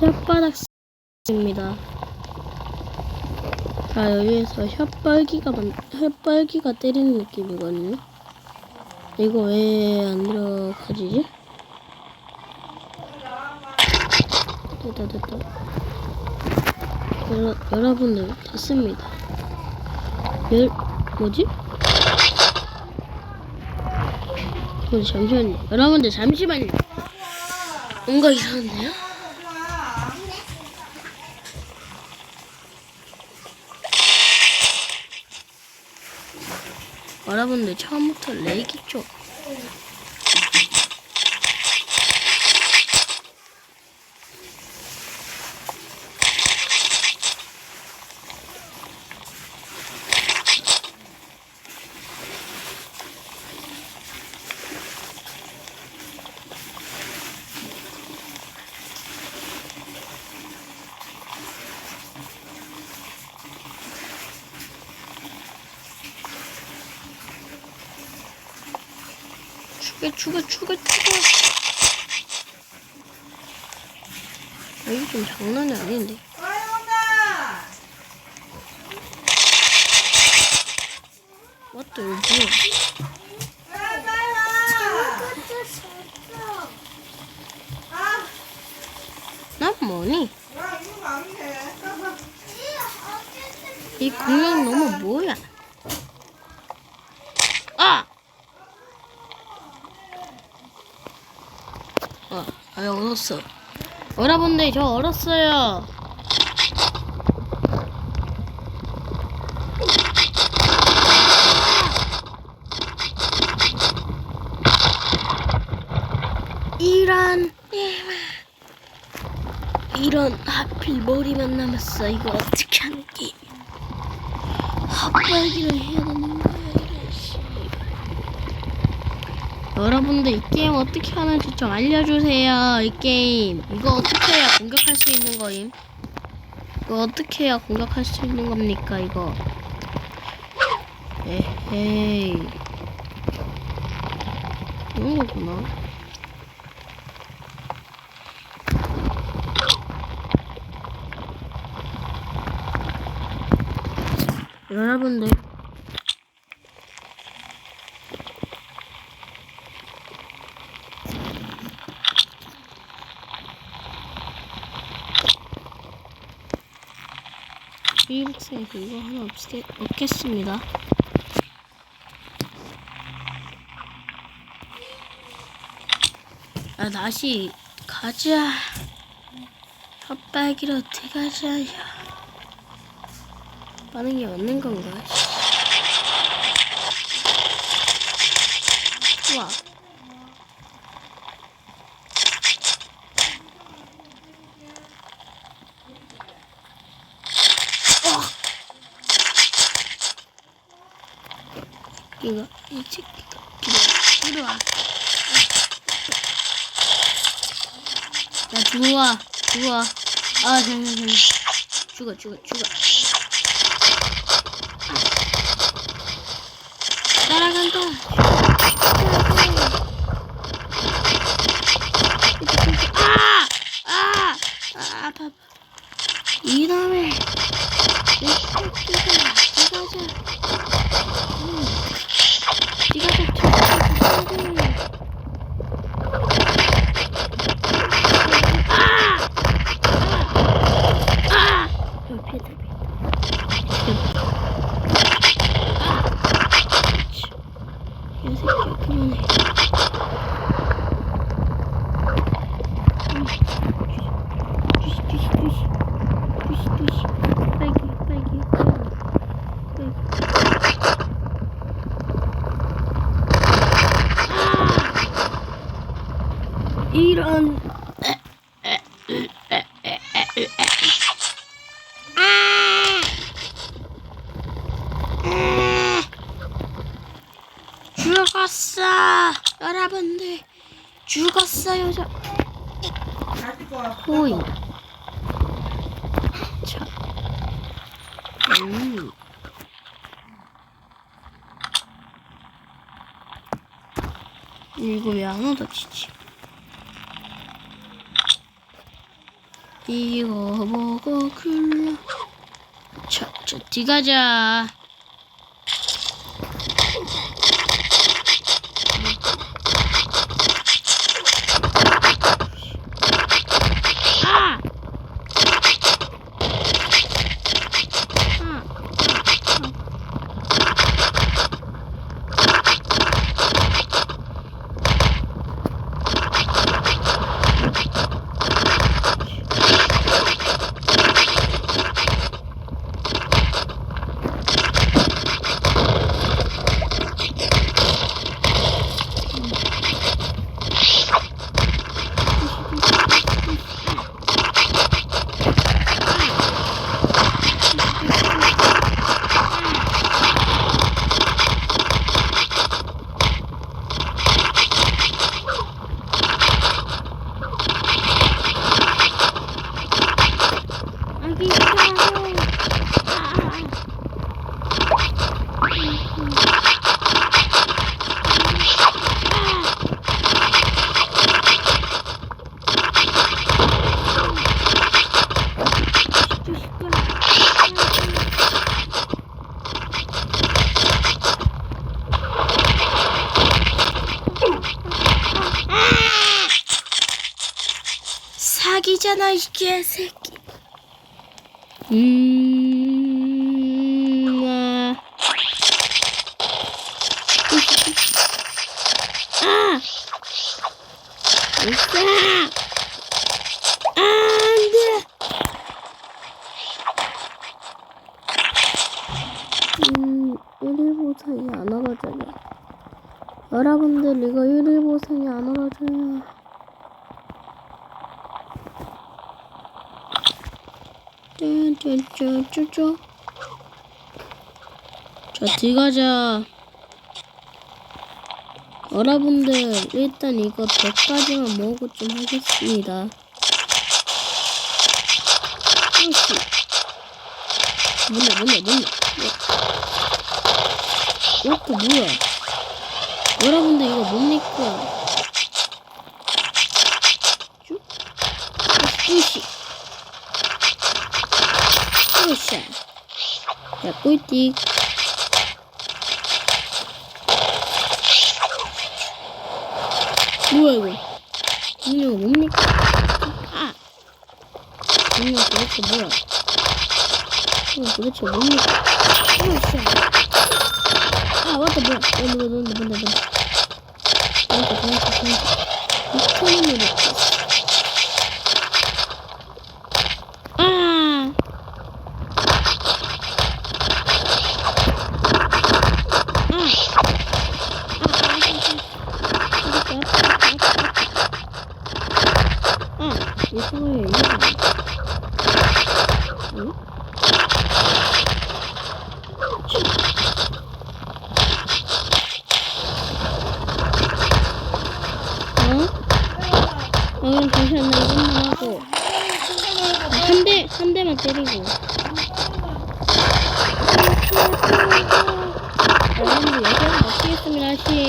혓바닥 입니다. 자 여기에서 혓벌기가 만- 혓벌기가 때리는 느낌이거든요. 이거 왜 안 들어가지지? 됐다 됐다. 여러, 여러분들 됐습니다. 열 뭐지? 어, 잠시만요. 여러분들 잠시만요. 뭔가 이상한데요? 여러분들 처음부터 레이기 쪽. 죽여 죽여 죽여 죽여. 아, 이게 좀 장난이 아닌데. 이거 뭐야? 난 뭐니? 이 공룡 너무 뭐야? 아! 어, 아, 얼었어. 여러분들, 저 얼었어요. 이런, 이런, 하필 머리만 남았어. 이거 어떻게 하는 게임? 헛발기를 해야 되는 거야, 이런 씨. 여러분들 이 게임 어떻게 하는지 좀 알려주세요. 이 게임 이거 어떻게 해야 공격할 수 있는 거임? 이거 어떻게 해야 공격할 수 있는 겁니까 이거? 에헤이 이런 거구나. 여러분들 비일생 그거 하나 없겠, 없겠습니다. 아 다시 가자. 헛발기로 어떻게 가자. 야. 반응이 없는 건가? 우와. 이거 이 새끼가 이리 와. 야 들어와 들어와. 아 잠깐 잠깐. 죽어 죽어 죽어. 따라간다. 아! 아! 아, 아파. 이놈의 이 새끼가 들어가자. 아! 피했다, 피했다. 이 새끼야, 그만해. 뚜시, 뚜시, 뚜시. 뚜시, 뚜시. 빨기, 빨기, 빨기. 빨기. 이런. 죽었어 여러분들. 죽었어요 저 호이. 자. 음. 이거 왜 안 얻어지지? 이거 먹어 글라 자, 자, 뒤가자 아! 아, 아기 사랑 사기잖아 이 개새끼 음, 아. 아! 으쌰! 안 돼! 음, 1일 보상이 안 얼어져요. 여러분들, 이거 1일 보상이 안 얼어져요. 쭈쭈쭈쭈쭈. 자, 들어가자. 여러분들, 일단 이거 100까지만 모으고 좀 하겠습니다. 아이씨. 뭐냐, 뭐냐, 뭐냐. 이것도 뭐야. 여러분들, 이거 뭡니까? 쭉. 아이씨. 으쌰. 자, 꿀띠. 뭐야, 이거? 분명 뭡니까? 아! 분명 도대체 뭐야? 이거 도대체 뭡니까? 으쌰. 아, 맞다, 뭐야. 어, 뭔데, 뭔데, 뭔데, 뭔데. 뭔데, 뭔데, 뭔데. 미쳐놈으로. 아! 아, 이상해, 이상해. 응? 어? 나 이것만 하고. 한 대, 한 대만 때리고. 여러분들, 여기서 마치겠습니다, 심.